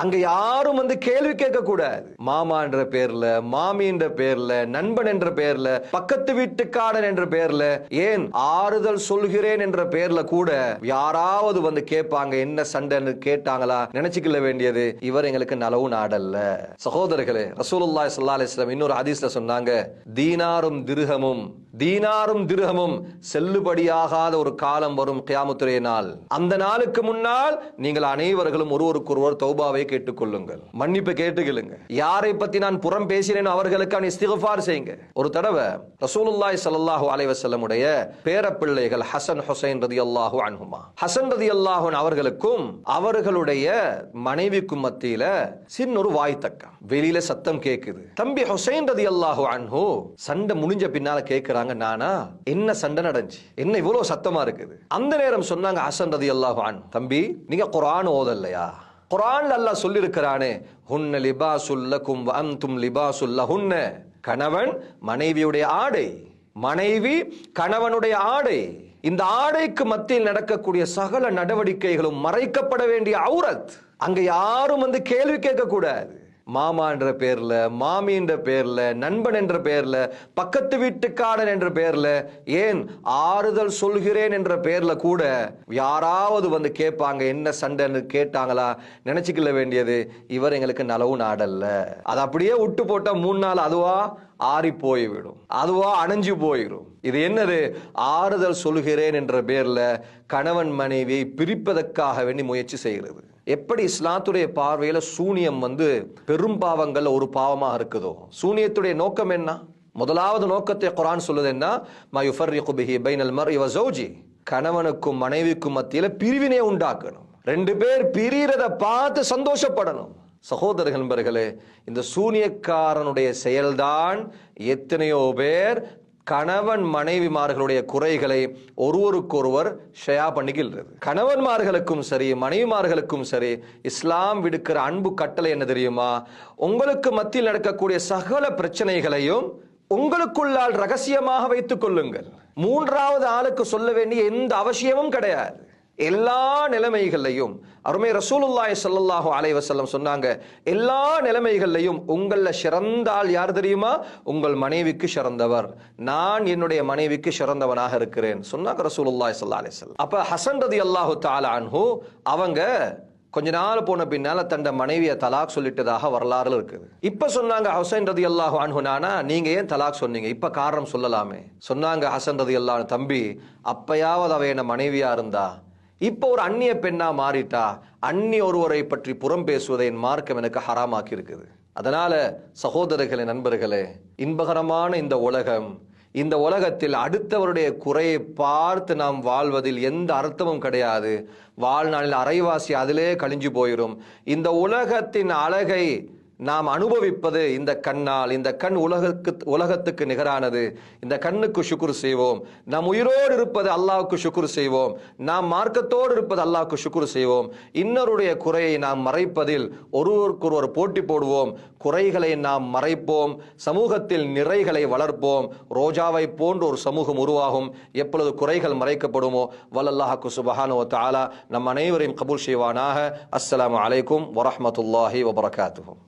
அங்க யாரும் வந்து கேள்வி கேட்க கூடாது. மாமா என்ற பேர்ல மாமி என்ற பேர்ல நண்பன் என்ற பேர்ல பக்கத்து வீட்டுக்காரன் என்ற பேர்ல ஏன் ஆறுதல் சொல்கிறேன் என்ற பேர்ல கூட யாராவது வந்து கேட்பாங்க என்ன சண்டைன்னு கேட்டாங்களா? நினைச்சுக்கல வேண்டியது இவர் எங்களுக்கு நலவு நாடல்ல. சகோதரர்களே ரசூலுல்லாய் சல்லா அலிஸ்லாம் இன்னொரு ஹதீஸ்ல சொன்னாங்க தீனாரும் திருகமும் தீனாரும் திருகமும் செல்லுபடியாகாத ஒரு காலம் வரும் கியாமத்துடைய நாள். அந்த நாளுக்கு முன்னால் நீங்கள் அனைவர்களும் ஒருவருக்கொருவர் தௌபாவை கேட்டுக்கொள்ளுங்கள். மன்னிப்பு கேட்டுக்கொள்ளுங்க. யாரை பத்தி நான் புறம் பேசினேன் அவர்களுக்கு அவன் இஸ்திகஃபார் செய்யுங்க. ஒரு தடவை ரசூலுல்லாய் சல்லாஹு அலைஹி உடைய பேரப்பிள்ளைகள் ஹசன் ஹுசைன் ரதியல்லாஹு அன்ஹுமா. ஹசன் ரதியல்லாஹு அவர்களுக்கும் அவர்களுடைய மனைவிக்கும் மத்தியில சின்ன ஒரு வாய் தக்கம். வெளியில சத்தம் கேட்குது தம்பி ஹுசைன் ரதியல்லாஹு அன்ஹு சண்டை முடிஞ்ச பின்னால கேட்டாங்க நானா என்ன சண்டை நடந்துச்சு? என்ன இவ்வளவு சத்தமா இருக்குது? அந்த நேரம் சொன்னாங்க ஹசன் ரதி அல்லாஹான் தம்பி நீங்க குரான் ஓதல்லையா குர்ஆன்ல அல்லாஹ் சொல்லியிருக்கிறானே ஹுன்ன லிபாசுல் லக்கும் தும் அன்தும் லிபாசுல் கணவன் மனைவியுடைய ஆடை மனைவி கணவனுடைய ஆடை. இந்த ஆடைக்கு மத்தியில் நடக்கக்கூடிய சகல நடவடிக்கைகளும் மறைக்கப்பட வேண்டிய அவுரத். அங்க யாரும் வந்து கேள்வி கேட்க மாமான்ற மாமா என்ற பேர்ல மாமின்ற பேர்ல நண்பன் என்ற பேர்ல பக்கத்து வீட்டுக்காரன் என்ற பேர்ல ஏன் ஆறுதல் சொல்கிறேன் என்ற பேர்ல கூட யாராவது வந்து கேட்பாங்க என்ன சண்டைன்னு கேட்டாங்களா? நினைச்சுக்கல வேண்டியது. இவர் எங்களுக்கு நலவு நாடல்ல. அது அப்படியே விட்டு போட்டா மூணு நாள் அதுவா ஆறி போய்விடும். அதுவா அணைஞ்சு போயிடும் இது என்னது? ஆறுதல் சொல்கிறேன் என்ற பேர்ல கணவன் மனைவியை பிரிப்பதற்காக வேண்டி முயற்சி செய்கிறது. எப்படி இஸ்லாத்துடைய பார்வையில் சூனியம் வந்து பெரும் பாவங்கள்ல ஒரு பாவமாக இருக்குதோ? சூனியத்துடைய நோக்கம் என்ன? முதலாவது நோக்கத்தை குரான் சொல்லுது என்ன? கணவனுக்கும் மனைவிக்கும் மத்தியில பிரிவினை உண்டாக்கணும். ரெண்டு பேர் பிரியறத பார்த்து சந்தோஷப்படணும். சகோதரர்கள் நண்பர்களே இந்த சூனியக்காரனுடைய செயல்தான் எத்தனையோ பேர் கணவன் மனைவிமார்களுடைய குறைகளை ஒருவருக்கொருவர் ஷயா பண்ணிக்கிறது கணவன்மார்களுக்கும் சரி மனைவிமார்களுக்கும் சரி இஸ்லாம் விடுக்கிற அன்பு கட்டளை என்ன தெரியுமா? உங்களுக்கு மத்தியில் நடக்கக்கூடிய சகல பிரச்சனைகளையும் உங்களுக்குள்ளால் ரகசியமாக வைத்துக் கொள்ளுங்கள். மூன்றாவது ஆளுக்கு சொல்ல வேண்டிய எந்த அவசியமும் கிடையாது. எல்லா நிலைமைகள்லையும் அருமை ரசூலுல்லாய் சல்லாஹூ அலைவசல்லம் சொன்னாங்க எல்லா நிலைமைகள்லையும் உங்களில் சிறந்தால் யார் தெரியுமா? உங்கள் மனைவிக்கு சிறந்தவர். நான் என்னுடைய மனைவிக்கு சிறந்தவனாக இருக்கிறேன். சொன்னாங்க ரசூலுல்லாய் சல்லா அலைஹி அப்போ ஹசன் ரதி அல்லாஹு அன்ஹு அவங்க கொஞ்ச நாள் போன பின்னால தண்ட மனைவியை தலாக் சொல்லிட்டதாக வரலாறுல இருக்குது. இப்ப சொன்னாங்க ஹசன் ரதி அல்லாஹு அன்ஹுனானா நீங்க ஏன் தலாக் சொன்னீங்க? இப்ப காரணம் சொல்லலாமே. சொன்னாங்க ஹசன் ரதி அல்லாஹ் தம்பி அப்பயாவது அவ என்ன மனைவியா இருந்தா? இப்போ ஒரு அந்நிய பெண்ணா மாறிட்டா அந்நிய ஒருவரை பற்றி புறம் பேசுவதை என் மார்க்கம் எனக்கு ஹராமாக்கி இருக்குது அதனால சகோதரர்களே நண்பர்களே இன்பகரமான இந்த உலகம் இந்த உலகத்தில் அடுத்தவருடைய குறையை பார்த்து நாம் வாழ்வதில் எந்த அர்த்தமும் கிடையாது. வாழ்நாளில் அரைவாசி அதிலே கழிஞ்சு போயிடும் இந்த உலகத்தின் அழகை நாம் அனுபவிப்பது இந்த கண்ணால் இந்த கண் உலகத்துக்கு உலகத்துக்கு நிகரானது. இந்த கண்ணுக்கு சுக்குர் செய்வோம். நாம் உயிரோடு இருப்பது அல்லாவுக்கு சுக்குர் செய்வோம். நாம் மார்க்கத்தோடு இருப்பது அல்லாவுக்கு சுக்குர் செய்வோம். இன்னருடைய குறையை நாம் மறைப்பதில் ஒருவருக்கொருவர் போட்டி போடுவோம். குறைகளை நாம் மறைப்போம். சமூகத்தில் நிறைகளை வளர்ப்போம். ரோஜாவை போன்ற ஒரு சமூகம் உருவாகும். எப்பொழுது குறைகள் மறைக்கப்படுமோ வல்லல்லாஹாக்கு சுபஹானு தாலா நம் அனைவரையும் கபூல் செய்வானாக. அஸ்லாம் அலைக்கும் வரமத்துல்லாஹி வபரகாத்துஹு.